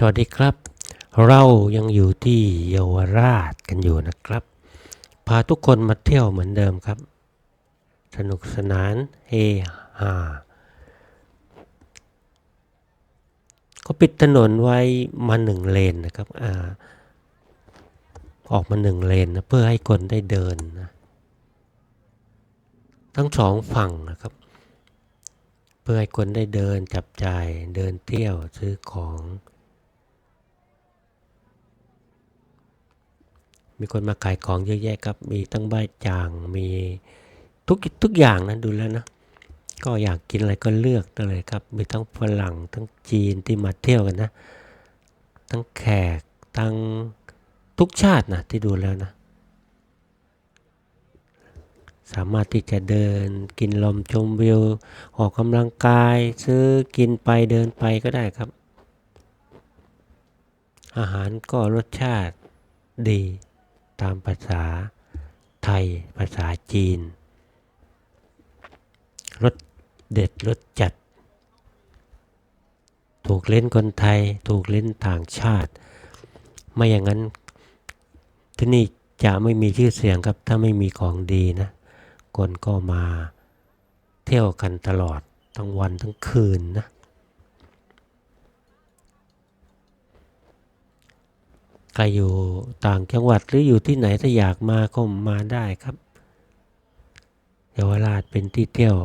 สวัสดีครับ เรายังอยู่ที่เยาวราชกันอยู่นะครับ พาทุกคนมาเที่ยวเหมือนเดิมครับ สนุกสนานเฮฮาก็ปิดถนนไว้มาหนึ่งเลนนะครับอออกมาหนึ่งเลนนะเพื่อให้คนได้เดินนะทั้งสองฝั่งนะครับ เพื่อให้คนได้เดินจับจ่ายเดินเที่ยวซื้อของ มีคนมาขายของเยอะแยะครับ มีตั้งใบจาง มีทุกทุกอย่างนะดูแล้วนะ ก็อยากกินอะไรก็เลือกได้เลยครับ มีทั้งฝรั่งทั้งจีนที่มาเที่ยวกันนะ ทั้งแขก ทั้งทุกชาตินะที่ดูแล้วนะ สามารถที่จะเดินกินลมชมวิว ออกกำลังกาย ซื้อกินไปเดินไปก็ได้ครับ อาหารก็รสชาติดี ตามภาษาไทย ภาษาจีน รสเด็ดรสจัด ถูกเล่นคนไทย ถูกเล่นต่างชาติ ไม่อย่างนั้นที่นี่จะไม่มีชื่อเสียงครับ ถ้าไม่มีของดีนะ คนก็มาเที่ยวกันตลอดทั้งวันทั้งคืนนะ ครอยู่ต่างจังหวัดหรืออยู่ที่ไหนถ้าอยากมาก็มาได้ครับเยาวราชเป็นที่เที่ยว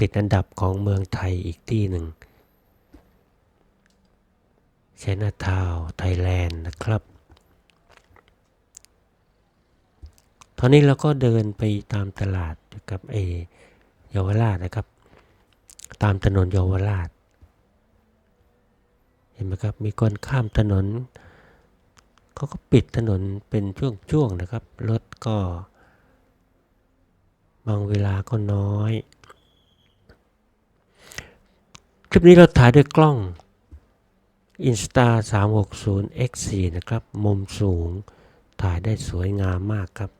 ติดอันดับของเมืองไทยอีกที่หนึ่งเชนาทาวไทยแลนด์นะครับ ตอนนี้เราก็เดินไปตามตลาดกับเอเยาวราชนะครับ ตามถนนเยาวราช เห็นไหมครับ มีคนข้ามถนน เขาก็ปิดถนนเป็นช่วงๆนะครับ รถก็ บางเวลาก็น้อย คลิปนี้เราถ่ายด้วยกล้อง Insta 360 X4 นะครับ มุมสูงถ่ายได้สวยงามมากครับ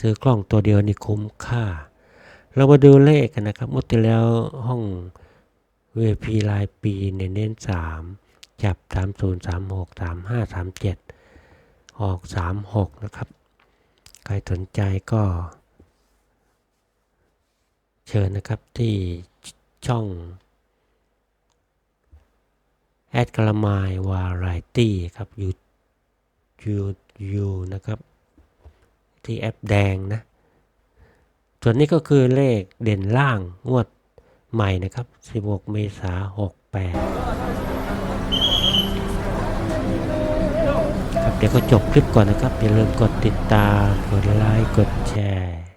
ซื้อกล้องตัวเดียวนี่คุ้มค่า เรามาดูเลขกันนะครับมื่อที่แล้วห้อง VIP รายปีเนนเน้น3 จับ 30 36 35 37 ออก 36 นะครับ ใครสนใจก็ เชิญนะครับที่ช่อง แอดกระมายวาไรตี้ครับยูยูยูนะครับ ที่แอปแดงนะ ส่วนนี้ก็คือเลขเด่นล่างงวดใหม่นะครับ 16 เมษา68 เดี๋ยวก็จบคลิปก่อนนะครับอย่าลืมกดติดตาม กดไลค์ กดแชร์